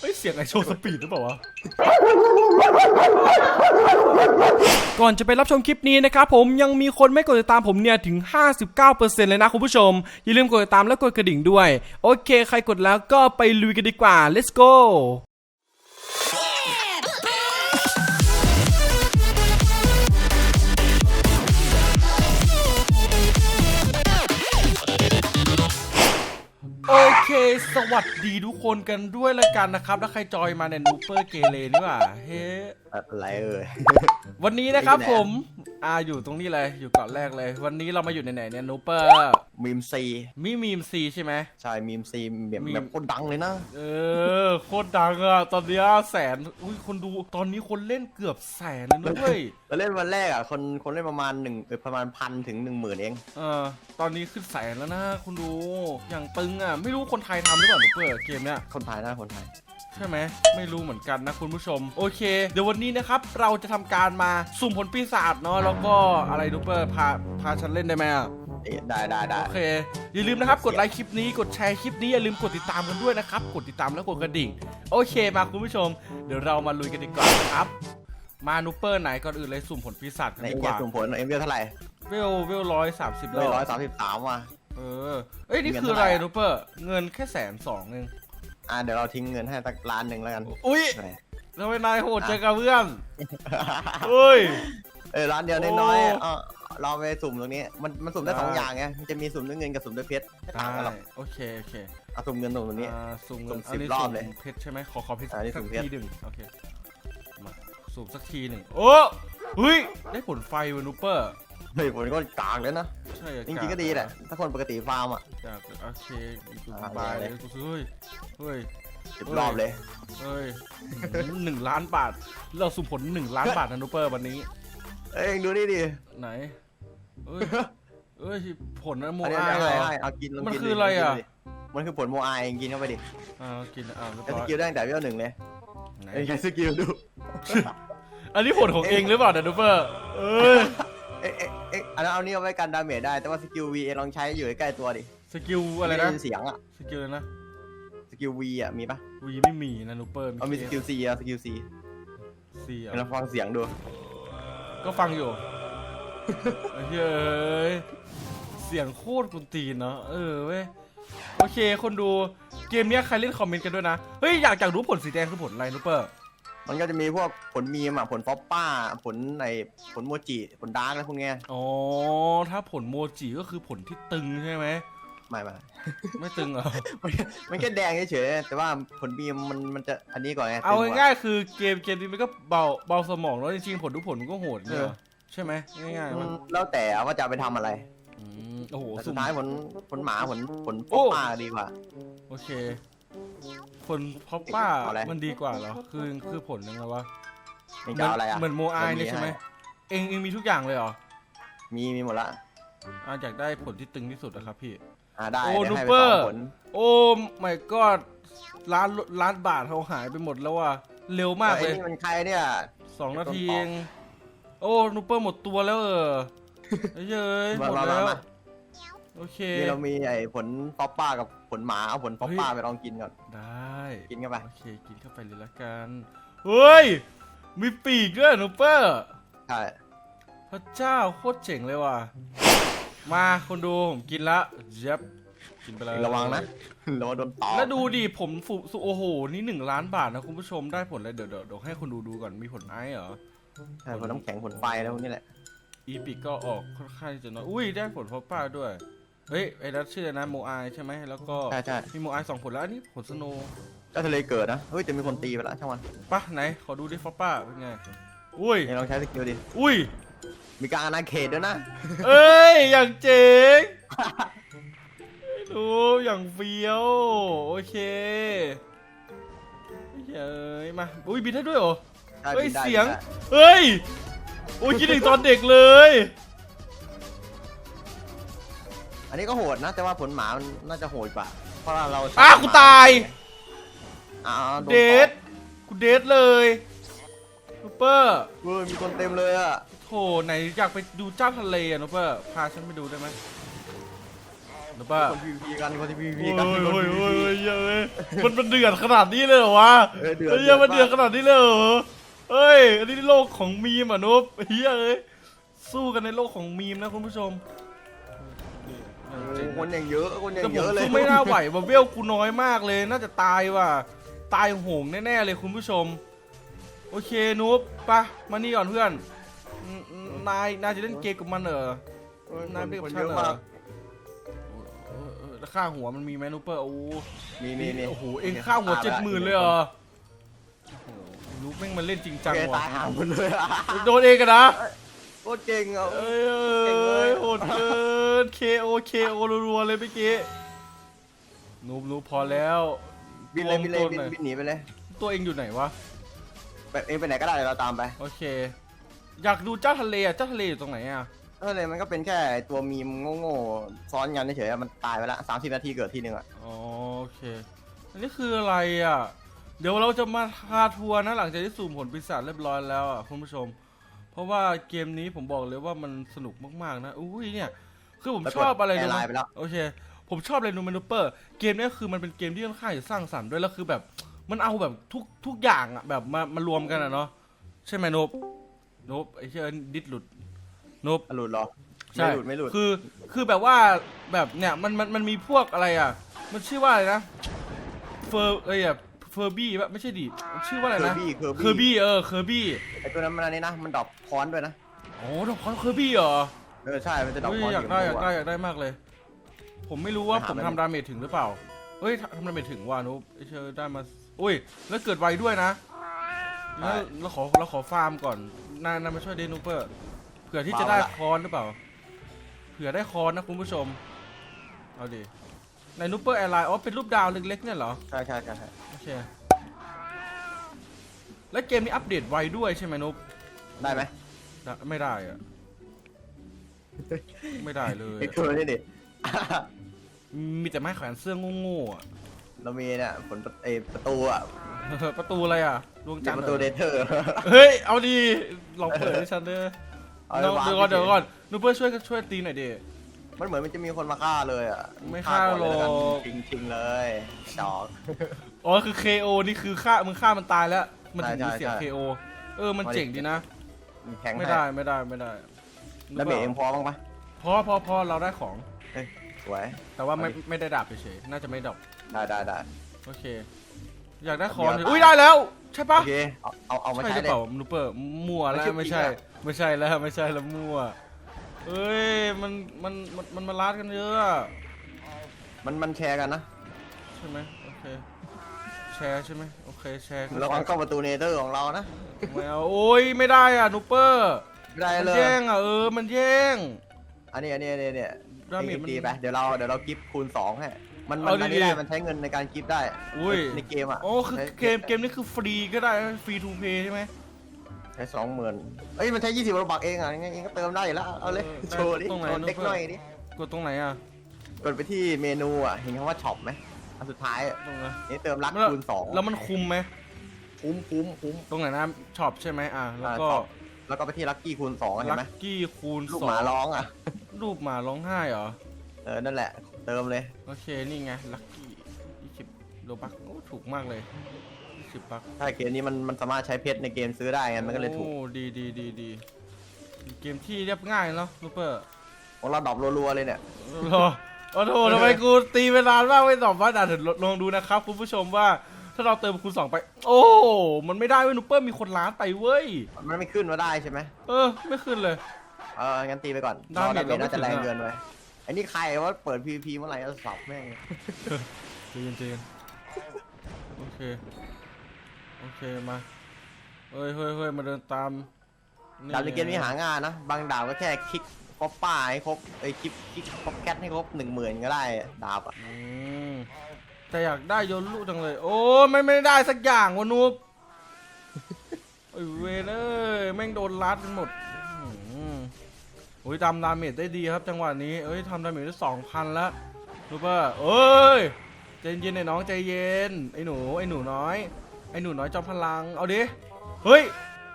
เฮ้ยเสียงไอโชว์สปีดหรือเปล่าวะ ก่อนจะไปรับชมคลิปนี้นะครับผมยังมีคนไม่กดติดตามผมเนี่ยถึง 59%เลยนะคุณผู้ชม อย่าลืมกดติดตามและกดกระดิ่งด้วย โอเค ใครกดแล้วก็ไปลุยกันดีกว่า let's go โอเค สวัสดีทุกคนกันด้วยละกันนะครับแล้วใครจอยมาเนี่ยนูเปอร์เกเรนี่หว่าเฮ้ อะไรเอ่ยวันนี้นะครับไปที่ไหนผมอ่าอยู่ตรงนี้เลยอยู่เกาะแรกเลย วันนี้เรามาอยู่ในไหนเนี่ยนูเปอร์มีมซีมีมีมซีใช่ไหมใช่มีมซีแบบมีมแบบคนดังเลยนะ เออโคตรดังอะตอนเนี้ยแสนอุ้ยคนดูตอนนี้คนเล่นเกือบแสนเลยนะเว้ยเราเล่นวันแรกอะคนคนเล่นประมาณหนึ่งเออประมาณพันถึงหนึ่งหมื่นเองเออตอนนี้ขึ้นแสนแล้วนะคุณดูอย่างตึงอะไม่รู้คนไทยทำหรือเปล่านูเปอร์เกมเนี้ยคนไทยนะคนไทย ใช่ไหมไม่รู้เหมือนกันนะคุณผู้ชม โอเค เดี๋ยววันนี้นะครับ เราจะทำการมาสุ่มผลปีศาจเนาะแล้วก็อะไรดูเปอร์พาพาฉันเล่นได้ไหมอะเอ๊ะได้ได้ได้โอเค อย่าลืมนะครับ กดไลค์คลิปนี้กดแชร์คลิปนี้อย่าลืมกดติดตามกันด้วยนะครับ กดติดตามแล้วกดกระดิ่ง โอเคมาคุณผู้ชม เดี๋ยวเรามาลุยกันดีกว่าครับ มานูเปอร์ไหนก่อนอื่นเลยสุ่มผลปีศาจกันในดีเอ็มกเอว่าสุ่มผลเอ็มเเท่าไหร่เวลเวลร้อยสามสิบร้อยร้แล้อยวสามสิบสามว่ะเออเอ้ยนี่คืออะไรนูเปอร์ เงินแค่แสนสองเอง อะเดี๋ยวเราทิ้งเงินให้สักล้านหนึ่งแล้วกันอุ้ยไหนทำไมนายโหดเจอกับเพื่อนเฮ้ยเออร้านเดียวโอ้น้อยๆเออเราไปสุ่มตรงนี้ มันมันสุ่มได้ได้สองอย่างไงมันจะมีสุ่มด้วยเงินกับสุ่มด้วยเพชรไม่ต่างกันหรได้อกโอเคโอเคเอาสุ่มเงินสุ่มตรงนี้อ่าสุ่มเงินสุ่มนนี้10รอบเลยสุ่มเพชรใช่ไหมขอขอเพชรอ่านี่สัสุ่กมเพชรทีหนึ่งโอเคมาสุ่มสักทีหนึ่งโอ้เฮ้ยได้ผลไฟเวนูเปอร์ เฮ้ยผลก็กลางเลยนะ ใช่จริงๆก็ดีแหละ ถ้าคนปกติฟาร์มอะจากโอเคสุ่มอ่าบายเลยเลยเฮ้ยเฮ้ยสิบรอบเลยเฮ้ยหนึ่งล้านบาท เราสุ่มผลหนึ่งล้านบาทนะนูเปอร์วันนี้ เอ้ยดูนี่ดิ ไหนเอ้ยเอ้ยผลนะโมอันนี้อายอะเหรไรอให้เอากินลองมันกินคือดิอะไรอะลงกินดิมันคือผลโมไอเองกินเข้าไปดิอ่ากินอ่าเรียบแล้วร้สอยกิลได้ตั้งแต่เวลหนึ่งเลยไหนเอ้ยใช้สกิลดู อันนี้ผลของเองหรือเปล่าเนี่ยนูเปอร์เอ้ยเอ๊ะเอ๊ะเอ๊ะอันนั้นเอานี่เอาไว้กันดาเมจได้ แต่ว่าสกิลวีลองใช้อยู่ใกล้ๆตัวดิสกิลอะไรม่นะ ด้ยิเสียงอะสกิลอะไรนะสกิลวีอะมีปะวีไม่มีนะนูเปอร์เอามีสกิลซีอะสกิลซีซีอะ เราฟังเสียงดู ก็ฟังอยู่เฮ้ย เสียงโคตรกุนตีนเนาะ เออเว้ย โอเค คนดู เกมเนี้ยใครเล่นคอมเมนต์กันด้วยนะ เฮ้ย อยากอยากรู้ผลสีแดงคือผลอะไรนูเปอร์ มันก็จะมีพวกผลมีมอะผลฟอปป้า ผลในผลโมจิผลดาร์กอะไรพวกเนี้ยอ๋อ ถ้าผลโมจิก็คือผลที่ตึงใช่ไหม ไม่ไม่ไม่ตึงเหรอ มันมันแค่แดงเฉยๆแต่ว่าผลมีมมันมันจะอันนี้ก่อนไงเอาตึกว่ง่ายๆคือเกมเกมนี้มันก็เบาเบาสมองแล้วจริงๆผลทุกผลมันก็โหดเนี่ยเออใช่ไหมง่ายๆมัมันนแล้วแต่ว่าจะเอาไปทำอะไรอืมโอ้โหแต่สุสุ่ดม ท้ายผลผลหมาผลผลฟโอ้อปป้าดีกว่า โอเค ผลพอปป้าเอาอะไร มันดีกว่าเหรอ คือคือผลยังไงวะนี่จะเอาอะไรอะเหมือนโมไอเนี่ยใช่ไหมเองเองมีทุกอย่างเลยเหรอมีมีหมดละอ่าอยากได้ผลที่ตึงที่สุดนะครับพี่ อ่าได้โอ้เดี๋ยวให้นูไปเปอสร์องผลโอ้ไม่ก็ล้านล้านบาทเขาหายไปหมดแล้วว่ะเร็วมากไอ้เลยนี่มันใครเนี่ย สองนาทีต้นต่อเอง โอ้นูเปอร์หมดตัวแล้วเออเฮ้ยเอ้ยหมาหมดมาแล้วมา โอเค นี่เรามีไอ้ผลฟอปป้ากับผลหมาเอาผลฟอปป้าเฮ้ย ไปลองกินก่อน ได้กินเข้าไป โอเค กินเข้าไปเลยละกันเฮ้ย มีปีกด้วยนูเปอร์ใช่พระเจ้าโคตรเจ๋งเลยว่ะ มาคนดูผมกินละเย็บกินไปเลยระวังนะ ระวังโดนตอแล้วดูดิผมฟุสุโอ้โห นี่หนึ่งล้านบาทนะคุณผู้ชมได้ผลอะไรเดี๋ยวเดี๋ยวเดี๋ยวให้คนดูดูก่อนมีผลไอซ์เหรอ ใช่ผลน้ำแข็งผลไฟแล้วพวกนี้แหละ อีพิกก็ออกค่อนข้างที่จะน้อย อุ้ยได้ผลพอป้าด้วย เฮ้ยไอ้นัทชื่ออะไรนะโมไอใช่ไหมแล้วก็ใช่ใช่ มีโมไอสองผลแล้วอันนี้ผลสโนว์เจ้าทะเลเกิดนะเฮ้ยจะมีคนตีไปแล้วช่างมันปะไหนขอดูดิฟอป้าเป็นไงอุ้ยนี่ลองใช้สกิลดิอุ้ยมีการอาณาเขตด้วยนะ เอ้ยอย่างเจ๋งดูอย่างเฟี้ยวโอเคเฮ้ยมาอุ้ยบินได้ด้วยเหรอ ได้เฮ้ยบินได้เสียง บินได้ เฮ้ย โอ้ยคิดถึงตอนเด็กเลยอั นนี้ก็โหดนะ แต่ว่าผลหมามันน่าจะโหดกว่า เพราะว่าเราอ้ากูตาย อ้าวโนเดตทกูเดทเลยนูเปอร์เฮ้ยมีคนเต็มเลยอะโถไหนอยากไปดูเจ้าทะเลอะนูเปอร์พาฉันไปดูได้ไหมนูเปอร์คนพีพีกันคนที่พีพีโอ้ยกันคนโอ้ย PVP โอ้ยเยอะเลยมันมันเดือดขนาดนี้เลยเหรอวะเออเดือดเฮียมันเดืเดืออดดขนาดนี้เลยเหรอเฮ้ย อันนี้โลกของมีมอะนุ๊บเฮียเอ้ยสู้กันในโลกของมีมนะคุณผู้ชม โอ้คนอย่างเยอะคนอย่าแต่งผเยมอะเลยสู้ไม่น่าไหวว่ะเวลกูน้อยมากเลย น่าจะตายว่ะ ตายโหงแน่ๆเลยคุณผู้ชม โอเคนุ๊บไปะมานี่ก่อนเพื่อนอืมอืมนายนายจะเล่นเกมกับมันเหรอ เออนายเป็นคกับนฉัเยนอะเหรมาอกเออเออแล้วค่าหัวมันมีไหมนุ๊ปเปอร์โอ้มีมีมีโอ้โห เองค่าหัวเจ็ดหมื่นเลยเหรอโอ้โหนุ๊บแม่งมันเล่นจริงจังโอเคว่ะตายหาหมดเลยอะโดนเองกันนะโคตรเก่งอะเอ้ยเอ้เก่งเลยยโหดเกิน KO KO รัวๆเลยเมื่อกี้นุ๊บนุ๊บพอแล้วบินเลยบินเลยตัวบินหน่อยบินหนีไปเลย ตัวเองอยู่ไหนวะไปเองไปไหนก็ได้เดี๋ยวเราตามไป โอเค อยากดูเจ้าทะเลอะเจ้าทะเลอยู่ตรงไหนอะเออเลยมันก็เป็นแค่ตัวมีมโง่ๆซ้อนกันเฉยๆอะมันตายไปละสามสิบนาทีเกิดทีหนึ่งอะอ๋อโอเค อันนี้คืออะไรอะ เดี๋ยวเราจะมาพาทัวร์นะหลังจากที่สุ่มผลปีศาจเรียบร้อยแล้วอะคุณผู้ชม เพราะว่าเกมนี้ผมบอกเลยว่ามันสนุกมากๆนะอุ้ยเนี่ยคือผมแล้วชอบอะไรแอรู้ร์ไหไลมน์ไปแล้วโอเค ผมชอบอะไรนูเมนูเปอร์เกมเนี้ยคือมันเป็นเกมที่ค่อนข้างจะสร้างสรรค์ด้วยแล้วคือแบบ มันเอาแบบทุกทุกอย่างอะแบบมามารวมกันอะเนาะใช่ไหมนบนบไอ้เชี่ยดิดหลุดนบอะหลุดเหรอใช่ไม่หลุดไม่หลุดคือคือแบบว่าแบบเนี่ยมันมันมันมีพวกอะไรอะ มันชื่อว่าอะไรนะเฟอร์เอ้ยอะเฟอร์บี้ปะไม่ใช่ดิมันชื่อว่าอะไรเคอนะร์บี้เคอร์เคอร์บี้บี้เออเคอร์บี้ไอตัวนั้นมันอันนี้นะ มันดรอปคอนด้วยนะ โอ้ดอกคอนเคอร์บี้เหรอเออใช่ มันจะดรอปเฮ้ยคอนอยากได้อยากวได้อยากได้มากเลย ผมไม่รู้ว่าไปหาผมไม่ทำดาเมจถึงหรือเปล่าเฮ้ยทำดาเมจถึงว่ะนุ๊กไอเชอได้มาอุ้ยแล้วเกิดไวด้วยนะแล้วเราขอเราขอฟาร์มก่อนนายนายมาช่วยเดนูเปอร์เผื่อที่จะได้คอนหรือเปล่า เผื่อได้คอนนะคุณผู้ชม เอาดิ ในนูเปอร์แอร์ไลน์อ๋อเป็นรูปดาวเล็กๆเนี่ยเหรอ ใช่ใช่ใช่ใช่โอเค แล้วเกมนี้อัปเดตไวด้วยใช่ไหมนุ๊กได้ไหมได้ไม่ได้อะไม่ได้เลยไอตัวนี้ดิ มีแต่ไม้แขวนเสื้อโง่ๆอะ เรามีเนี่ยผลไอประตูอะประตูอะไรอะดวงเป็จันนทปร์ระตูเหเดรอเทอร์ เฮ้ย เอาดีลองเปิดให้ฉันเด้อเอาน้องไว้เดี๋ยววางก่อนเดี๋ยวก่อนนูเพื่อช่วยช่วยตีหน่อยดิ มันเหมือนมันจะมีคนมาฆ่าเลยอะไม่ฆ่าก่อนเลยแวกันหรอกจริงจริงๆเลยดอก อ๋อคือ KO นี่คือฆ่ามึงฆ่ามันตายแล้ว มันถึงมีใช่เสียง ใช่ KO เออมันเจ๋งดีนะ มีแข็งไม่ให้ได้ไม่ได้ไม่ได้แล้วเมย์เอ็มพอบ้างปะพอพอพอเราได้ของสวย แต่ว่าไม่เอาดิ ไม่ได้ดาบเฉยๆน่าจะไม่ดรอปได้ได้ได้ โอเค อยากได้ของเดี๋ยว อุ้ยได้แล้ว ใช่ปะโอเคเอาเอาเอามาใช่ใช้หรือเลย เปล่านูเปอร์มั่วแล้วไม่ไม่ใช่ใช่จริงอะไม่ใช่แล้วไม่ใช่แล้วมั่ว เอ้ยมันมันมันมันมาลาดกันเยอะอะมันมันแชร์กันนะใช่ไหมโอเคแชร์ใช่ไหมโอเคแชร์ระวังเข้าประตูเนเธอร์ของเรานะไม่เอาโอ้ยไม่ได้อะนูเปอร์ไม่ได้มันเลยแย่งอะเออมันแย่ง อันนี้อันนี้อันนี้เนี่ยดาเมจเองมันตีไปเดี๋ยวเราเดี๋ยวเรากิฟต์คูณสองให้มันมันเอามันดีไม่ๆได้มันใช้เงินในการกิฟต์ได้อุ้ย ในเกมอะโอ้คือใช้เกมเกมนี้คือฟรีก็ได้ฟรีทูเพย์ใช่ไหม ใช้สองหมื่นเอ้ยมันใช้ยี่สิบโลบักเองอะงั้นเองก็เติมได้อยู่แล้วเอาเลยเออโชว์ดิตรงไหนโชว์เด็กน้องเฟิร์นหน่อยดิ กดตรงไหนอะกดไปที่เมนูอะ เห็นคำว่าช็อปไหมอันสุดท้ายอะตรงไหนนี่เติมรักแล้วคูณสองแล้วมันคุมไหมคุ้มคุ้มคุ้มตรงไหนนะช็อปใช่ไหมอะแล้วก็อ่าช็อปแล้วก็ไปที่ลัคกี้คูณสองเห็นลัไหมคกี้คูณลูกสอหมางร้องอะ รูปหมาร้องไห้เหรอ เออ นั่นแหละ เติมเลย โอเค นี่ไง ลัคกี้ยี่สิบโลบักโอ้ถูกมากเลยยี่ สิบบักถ้าเกมนี้มันมันสามารถใช้เพชรในเกมซื้อได้ไงมันก็เลยถูก โอ้ดีดีดีดีเกมที่เรียบง่ายเนาะลูเปอร์ของเราดรอปรัวๆเลยเนี่ยรอโอ้โหทำไมกูตีเวลานมากไม่ตอบว่าด่าเดี๋ยวลองดูนะครับ คุณผู้ชมว่าถ้าเราเติมคูณสองไป โอ้ มันไม่ได้เว้ยนูเปอร์มีคนล้านไปเว้ย มันไม่ขึ้นมาได้ใช่ไหมเออ ไม่ขึ้นเลย เอองั้นตีไปก่อนดาเมจรอน่าจะเราไม่ถึงแรงอะเกินไปไอ้นี่ใครว่าเปิด PVP เมื่อไหร่จะสับแม่งใจเย็นใจเย็นโอเคโอ เคมาเฮ้ยเฮ้ยเฮ้ยมาเดินตามดาบในเกมนี้หาง่ายนะ บางดาบก็แค่คลิกครบป้าให้ครบไอ้ยคลิกคลิกครบแคทให้ครบหนึ่งหมื่นก็ได้ดาบอะอืมแต่อยากได้โยนลูกจังเลย โอ้ไม่ไม่ได้สักอย่างวะนุ๊บไอ้เวนเอ้ยแม่งโดนลัดกันหมดอืมโอ้ยทำดาเมจได้ดีครับ จังหวะนี้เอ้ยทำดาเมจได้สองพันแล้วรู้ป่ะเอ้ยใจเย็นไอ้น้องใจเย็นไอ้หนูไอ้หนูน้อยไอ้หนูน้อยจอมพลัง เอาดิ เฮ้ย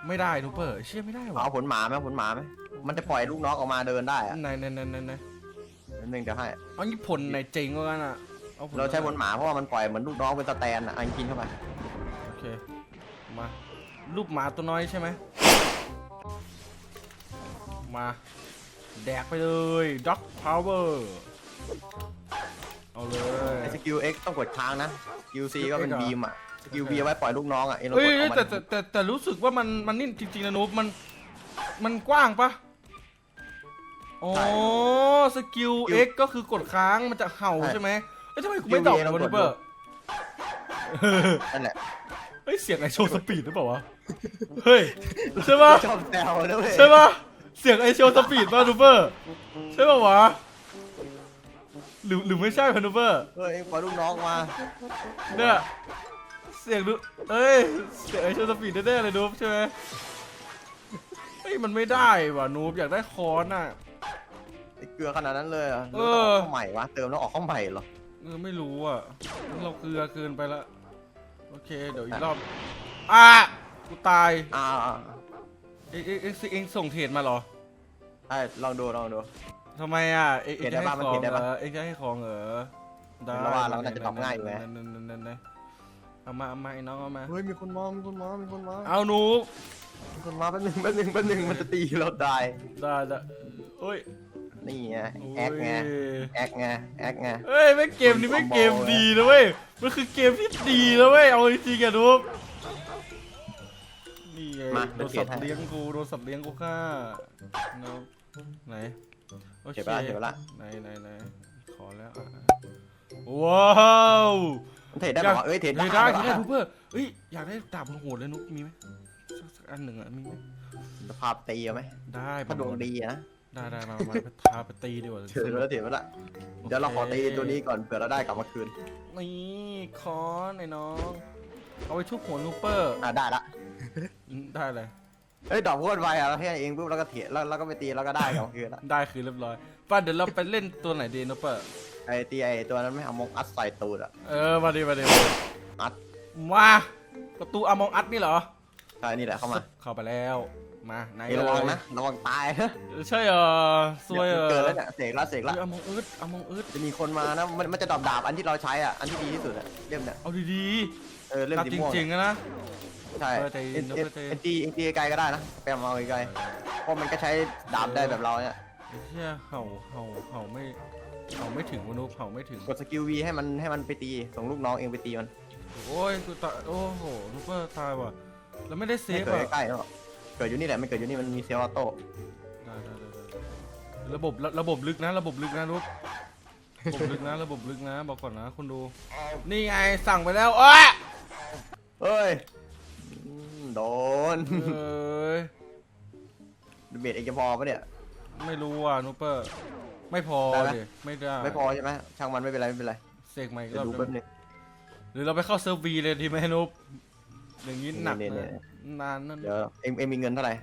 ไม่ได้นูเปอร์เชื่อไม่ได้วะเอาผลหมาไหมผลหมาไหมมันจะปล่อยลูกน้องออกมาเดินได้อะไหนไหนไหนไหนไหนนิดนึงจะให้ เอางี้ผลไหนเจ๋งกว่ากันอะเอเอาผลเราใช้บนหมาเพราะว่ามันปล่อยเหมือนลูกน้องเป็นสแตนอะเอากินเข้าไปโอเค มารูปหมาตัวน้อยใช่ไหม มา แดกไปเลยด็อกพาวเวอร์เอาเลย ไอ้สกิล X ต้องกดค้างนะสกิล C ก็เป็น X เหรอบีมอะ สกิล B เอาไว้ปล่อยลูกน้องอะเองเราเฮ้กยดเฮ้เอายมันแต่แต่แต่แต่รู้สึกว่ามันมันนี่จริงๆนะนุ๊บมันมันกว้างปะอ๋อสกิล X ก็คือกดค้างมันจะเห่าใช่ไหมเอ้ยทำไมกูไม่ดอกวะนุ๊บเบอร์นั่นแหละเฮ้ยเสียงไอโชว์สปีดหรือเปล่าวะเฮ้ยใช่ปะ ชอบแซวนะเว้ยใช่ปะเสียงไอโชว์สปีดป่ะนูเบอร์ใช่ปะวะหรือหรือไม่ใช่พะนูเบอร์เฮ้ยเองปล่อยลูกน้องมาเนี่ย เสียงดูเอ้ย เสียงไอโชว์สปีดแน่ๆเลยนูบใช่ไหมเฮ้ยมันไม่ได้ว่ะนูบอยากได้คอนอะ ไอ้เกลือขนาดนั้นเลยเหรอเอหรือว่าอต้องออกเข้าใหม่วะ เติมแล้วออกเข้าใหม่เหรอ เออไม่รู้อะเราเกลือเกินไปละ โอเค เดี๋ยวอีกรอบ อะกูตาย อ่าเอ็งเอ็งเอ็งเอ็งส่งเทรดมาเหรอใช่ลองดูลองดู ทำไมอะ เอ็งเห็เอ็งนจะได้ให้ปะมันของเห็นได้เหรปะอเอ็งจะให้ของเหรอได้เราว่าเราน่าจะตอบง่ายอยู่ไหม นั่นนั่นนั่นนั่น เอามาเอามาไอ้น้องเอามา เฮ้ยมีคนมามีคนมามีคนมาเอาหนูมีคนมาแป๊บนึงแป๊บนึงแป๊บนึงมันจะตีเราตายได้ได้โอ้ยนี่ไงแอคไงโยแอคไงแอคไงเฮ้ยไม่งเกมนี้ไม่งเกมดีนะเว้ยมันคือเกมที่ดีนะเว้ยเอาจริงๆอะนุ๊บนี่ไงมาโดนสัตว์เลี้ยงกูโดนสัตว์เลี้ยงกูฆ่าเนาะไหนโอเคเก็บไปละเก็บไปละไหนไหนไหนขอแล้วอะว้าว มันเทรดได้ป่าวะเอ้ยเทรดได้ได้ได้ปะได้ทุกเพื่อเอ้ยอยากได้ดาบโหดๆเลยนุ๊กมีไหมสักสักอันหนึ่งอะมีไหมจะพาตีเอาไหมได้ถ้าดวงดีอะนะได้ได้มามาไปพาไปตีดีกว่า เถื่อนแล้วเถื่อนแล้วเดี๋ยวเราขอตีตัวนี้ก่อนเผื่อเราได้กลับมาคืนนี่คอนไอ้น้อง เอาไปชุบหัวนูเปอร์อะได้ละอืมได้เลยเฮ้ยดอกโคตรไวอะเราแค่เองปุ๊บแล้วก็เถียแล้วเราก็ไปตีแล้วก็ได้กลับมาคืนละได้คือเรียบร้อยป้าเดี๋ยวเราไปเล่นตัวไหนดีนูเปอร์ ไอ้ตีไอ้ตัวนั้นไม่เอามงอัดใส่ตูดอะ เออมาดีมาดีมาดีอัดมาประตูอมองอัดนี่เหรอ ใช่นี่แหละเข้ามาเข้าไปแล้ว มาไหนเอ้ยระวังนะระวังตายนะใช่เหรอสวยเหรอเกินแล้วเนี่ยเสกละเสกละอมองอึดอมองอึดจะมีคนมานะมันมันจะดรอปดาบอันที่เราใช้อะอันที่ดีที่สุดอะเล่มเนี่ยเอาดีเออๆเล่มดาบสีจม่วงริงๆอะนะ ใช่เออใจเย็เอ็นนเดี๋ยวเอ็นใจเย็นเอ็นตีเอ็นตีไกลก็ได้นะไปเอามาเอาไกลเพราะมันก็ใช้ดาบได้แบบเราเนี่ย ไอ้เฮียเห่าเห่าเห่าไม่ เห่าไม่ถึงมนุษย์เห่าไม่ถึง กดสกิลวีให้มันให้มันไปตี ส่งลูกน้องเองไปตีมันโอ้ยกูตายโอ้โหนูเปอร์ตายว่ะ แล้วไม่ได้เซไม่ฟเกิดอะใกล้ๆหรอกเกิดอยู่นี่แหละไม่เกิดอยู่นี่มันมีเซลล์ออโต้ได้ได้ได้ได้ระบบระระบบลึกนะ ระบบลึกนะนุ๊กระบบลึกนะ ระบบลึกนะ บอกก่อนนะคุณดู นี่ไงสั่งไปแล้วเอ้ยเฮ้ยอืมโดนเอ้ย เบสเองจะพอปะเนี่ยไม่รู้อะนูเปอร์ ไม่พอได้ไหม ดิไม่ได้ไม่พอใช่ไหมช่างมันไม่เป็นไรไม่เป็นไรเสกใหม่อีกเดี๋รยวอบดูได้แป๊บไหมนึงหรือเราไปเข้าเซิร์ฟวีเลยดีไหมนุ๊กอย่างนี้หนักนี่นะนี่นานนั่นเดี๋ยวเองเองมีเงินเท่าไหร่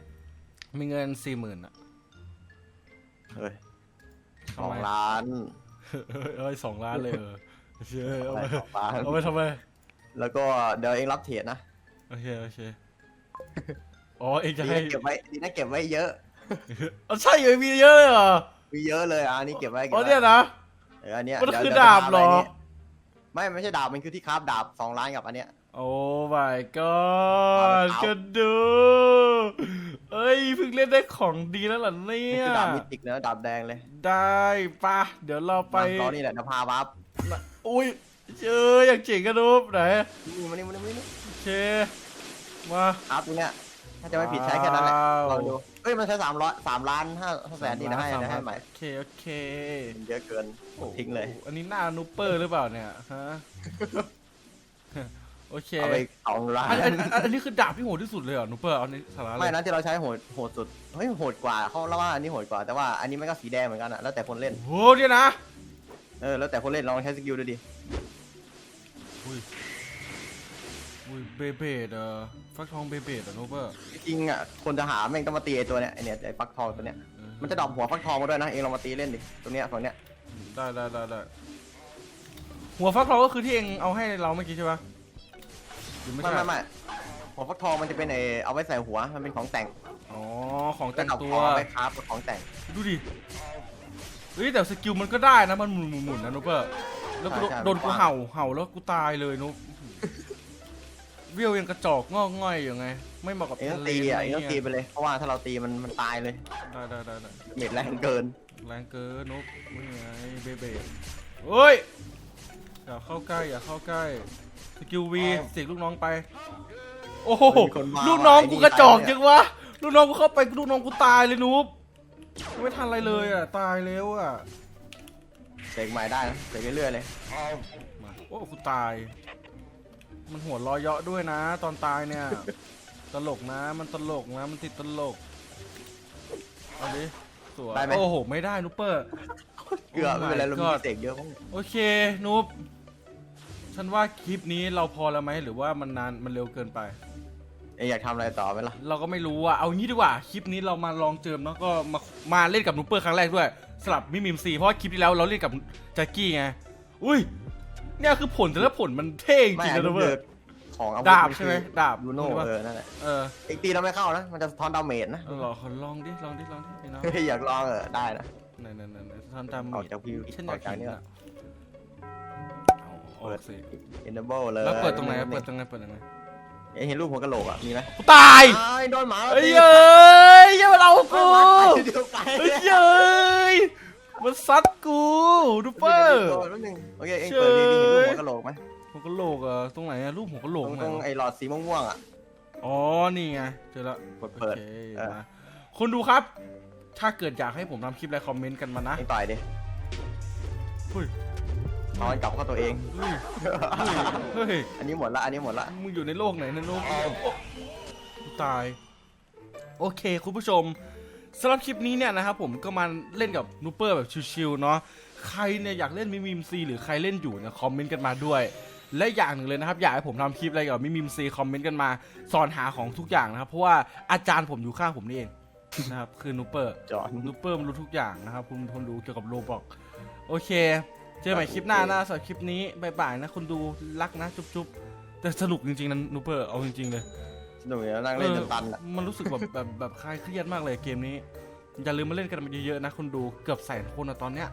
มีเงินสี่หมื่นอะเฮ้ยสทำองไมล้านเอ้ยเอ้ยสองล้านเลยเหรอเชื่อเอาอะไรไปสองล้านเอาไปทำไม แล้วก็เดี๋ยวเองรับเทรดนะโอเค โอเค อ๋อ เองจะดีให้นะเก็บไว้ดีนะเก็บไว้เยอะอ๋อใช่เหรอมีเยอะเลยเหรอ มีเยอะเลยอะอันนี้เก็บไว้เก็บอ๋อไว้เนี่ยนะ เอออันเนี้ยมันเดี๋ยวคือเยวดาบเหรอจะพาไปนี่ไม่ไม่ใช่ดาบมันคือที่คราฟดาบสองล้านกับอันเนี้ย โอ้ my god เอากันดูเอ้ยเพิ่งเล่นได้ของดีแล้วเหรอเนี่นี่ยคือดาบมิติกนะดาบแดงเลยได้ปะเดี๋ยวเราไป ตอนนี้แหละเดี๋ยวพาวับอุ้ยเจออย่างเจ๋งกันดูไหนนี่มานี่มานี่มานี่โอเคมาครับตรงเนี้ยถ้าจะไม่ผิดใช้แค่นั้นแหละว้าว ลองดู เอ้ยมันใช้สามร้อยสามล้านห้าห้าแสนดีนะให้นะให้ใหม่โอเคโอเคมันเยอะเกินทิ้งเลย โอ้อันนี้หน้านูเปอร์หรือเปล่าเนี่ยฮะ โอเคเอาไปสองล้าอันนอันอันอันนี้คือดาบที่โหดที่สุดเลยเหรอนูเปอร์เอาในสาระเลไม่ยนะที่เราใช้โหดโหดสุด เฮ้ยโหดกว่าเขาเล่าว่าอันนี้โหดกว่าแต่ว่าอันนี้มันก็สีแดงเหมือนกันอะแล้วแต่คนเล่น โหเนี่ยนะเออแล้วแต่คนเล่นลองใช้สกิลดูดิอุ้ย อุ้ยเบเบดเอ่อฟักทองเบเบดอะนูเปอร์จริงๆอะคนจะหาแม่งต้องมาตีไอ้ตัวเนี้ยไอเนี้ยไอ้ฟักทองตัวเนี้ยเออมันจะดรอปหัวฟักทองมาด้วยนะเองลองมาตีเล่นดิตัวเนี้ยฝั่งเนี้ยได้ได้ได้ได้หัวฟักทองก็คือที่เองเอาให้เราเมื่อกี้ใช่ปะหรือไม่ไม่ใช่ไม่ไม่หัวฟักทองมันจะเป็นไอเอาไว้ใส่หัวมันเป็นของแต่งอ๋อของแต่งตัว เอาไปคราฟของแต่ง ดูดิเฮ้ยแต่สกิลมันก็ได้นะมันหมุนหมุนหมุนนะนูเปอร์แล้วกูใช่ใช่ โดนกูมันกว้างเห่าเห่าแล้วกูตายเลยนุ๊กเวียวยังกระจอกงอกง่อยอยู่ไง ไม่เหมาะกับเองต้องตีอะเองต้องตีไปเลยเพราะว่าถ้าเราตีมันมันตายเลยได้ได้ได้ได้เม็ดแรงเกิน แรงเกินนุ๊กนี่ไงเบเบ้เฮ้ยอย่าเข้าใกล้อย่าเข้าใกล้สกิลวีอ้าวเสกลูกน้องไป โอ้โหมีคนมาลูกน้องว่ะไอ้กูนี่กระจอกตายเนี่ยจังวะลูกน้องกูเข้าไปลูกน้องกูตายเลยนุ๊กไม่ทันอะไรเลยอะตายแล้วอะเสกใหม่ได้นะเสกเรื่อยๆเลย มาโอ้กูตาย มันหัวเรอยเยาะด้วยนะ ตอนตายเนี่ย ตลกนะ มันตลกนะ มันติดตลก เอาดิสวยได้ไหม โอ้โห ไม่ได้นุปเปอร์ เกลือไม่เป็นไรเรา Oh my มี god เสกเยอะมั้งโอเคนุปฉันว่าคลิปนี้เราพอแล้วไหมหรือว่ามันนานมันเร็วเกินไปเองอยากทำอะไรต่อไหมล่ะ เราก็ไม่รู้อะเอางี้ดีกว่า คลิปนี้เรามาลองเจิมแล้วก็มามาเล่นกับนุปเปอร์ครั้งแรกด้วยสลับมิมิมซีเพราะว่าคลิปที่แล้วเราเล่นกับแจ็คกี้ไง อุ้ย เนี่ยคือผลแต่ละผลมันเท่จไม่ริงอัๆนนะนี้นุปเปอคือร์ของอาวุธดาบนใช่ไหมคือดาบลูโน่ใช่ปะ เออนั่นแหละเออเองตีเราไม่เข้านะ มันจะสะท้อนดาเมจนะเออเหรอขอลองดิลองดิลองดิไอ้น้องเฮ้ยอยากลองเออได้นะ ไหนไหนไหนไหนทำตามออกจากวิวเช่นออกจากนี้เนี่ยอะเอาอเปิอดกสิ Enable เลยแล้วเปิดตรงไหนเปิดตรงไหนเปิดตรงไหนเองเห็นรูปหัวกะโหลกอะมีไหมกูตายอ้ายโดนหมาเอ้ยตีเอ้ยอย่ามาเอากูเดี๋ยวไปเอ้ยเอ้ย มันซัดกูดูเปอร์แป๊บนึงโอเคเองเปิดดีๆเห็นรูปหัวกะโหลกไหมหัวกะโหลกอะตรงไหนอะรูปหัวกะโหลตกรงไหนตรงวะไอ้หลอดสีม่วงๆอะ อ๋อนี่ไงเจอแล้วกดเปิดโอเคเออ มาคนดูครับ ถ้าเกิดอยากให้ผมทำคลิปอะไรคอมเมนต์กันมานะ เองต่อยดิเฮ้ยเอามันกลับเข้าตัวเอง เฮ้ยเฮ้ย อันนี้หมดละ อันนี้หมดละ มึงอยู่ในโลกไหนนะโลกกูตาย โอเค คุณผู้ชม สำหรับคลิปนี้เนี่ยนะครับผมก็มาเล่นกับนูเปอร์แบบชิวๆเนาะใครเนี่ยอยากเล่นมิมิมซีหรือใครเล่นอยู่เนี่ยคอมเมนต์กันมาด้วย และอย่างหนึ่งเลยนะครับ อยากให้ผมทำคลิปอะไรเกี่ยวกับมิมิมซีคอมเมนต์กันมา สอนหาของทุกอย่างนะครับ เพราะว่าอาจารย์ผมอยู่ข้างผมนี่เองนะครับคือนูเปอร์จอดนูเปอร์มันรู้ทุกอย่างนะครับคุณคนดูเกี่ยวกับโลบอกโอเค เจอใหม่คลิปหน้านะสำหรับคลิปนี้บายบายนะคนดูรักนะจุ๊บๆแต่สนุกจริงๆนะนูเปอร์เอาจริงๆเลย สนุกอยู่แล้วนั่งเล่นจนตันอะเออมันรู้สึกแบบแบบแบบคลายเครียดมากเลยเกมนี้อย่าลืมมาเล่นกันเยอะๆนะคนดูเกือบแสนคนอะตอนเนี้ย